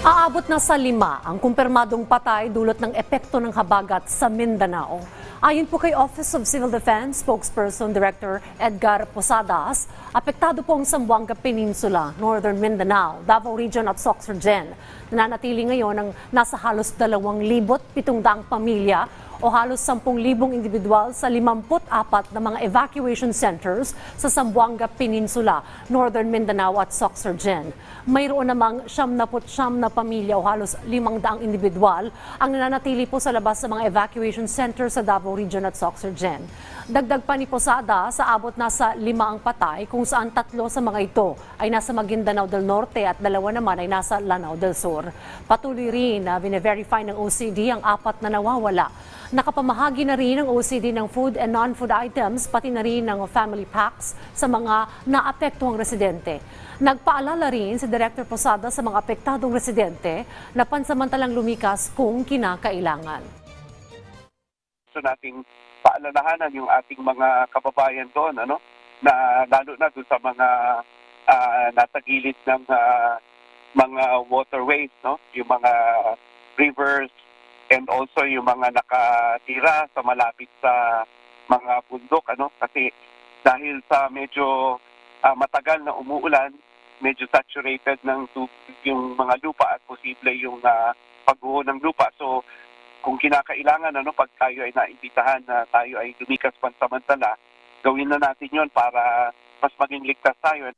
Aabot na sa lima ang kumpirmadong patay dulot ng epekto ng habagat sa Mindanao. Ayon po kay Office of Civil Defense spokesperson Director Edgar Posadas, apektado po ang Zamboanga Peninsula, Northern Mindanao, Davao Region at Soxergen. Nananatili ngayon ang nasa halos 2,700 pamilya o halos 10,000 individual sa 54 na mga evacuation centers sa Zamboanga Peninsula, Northern Mindanao at Soxergen. Mayroon namang 79 na pamilya o halos 500 individual ang nananatili po sa labas sa mga evacuation centers sa Davao Region at Soxergen. Dagdag pa ni Posada sa abot na sa lima ang patay kung saan tatlo sa mga ito ay nasa Maguindanao del Norte at dalawa naman ay nasa Lanao del Sur. Patuloy rin na bine-verify ng OCD ang apat na nawawala. Nakapamahagi na rin ang OCD ng food and non-food items, pati na rin ng family packs sa mga naapektuhang residente. Nagpaalala rin si Director Posada sa mga apektadong residente na pansamantalang lumikas kung kinakailangan. gusto nating paalalahanan yung ating mga kababayan doon, ano? Na lalo na doon sa mga ah, nasa gilid ng ah, mga waterways, no? Yung mga rivers and also yung mga nakatira sa malapit sa mga bundok, ano? Kasi dahil sa medyo ah, matagal na umuulan, medyo saturated ng tubig yung mga lupa at posible yung ah, pagguho ng lupa. So, kung kinakailangan ano pag tayo ay naimbitahan na tayo ay lumikas pansamantala, gawin na natin 'yon para mas maging ligtas tayo.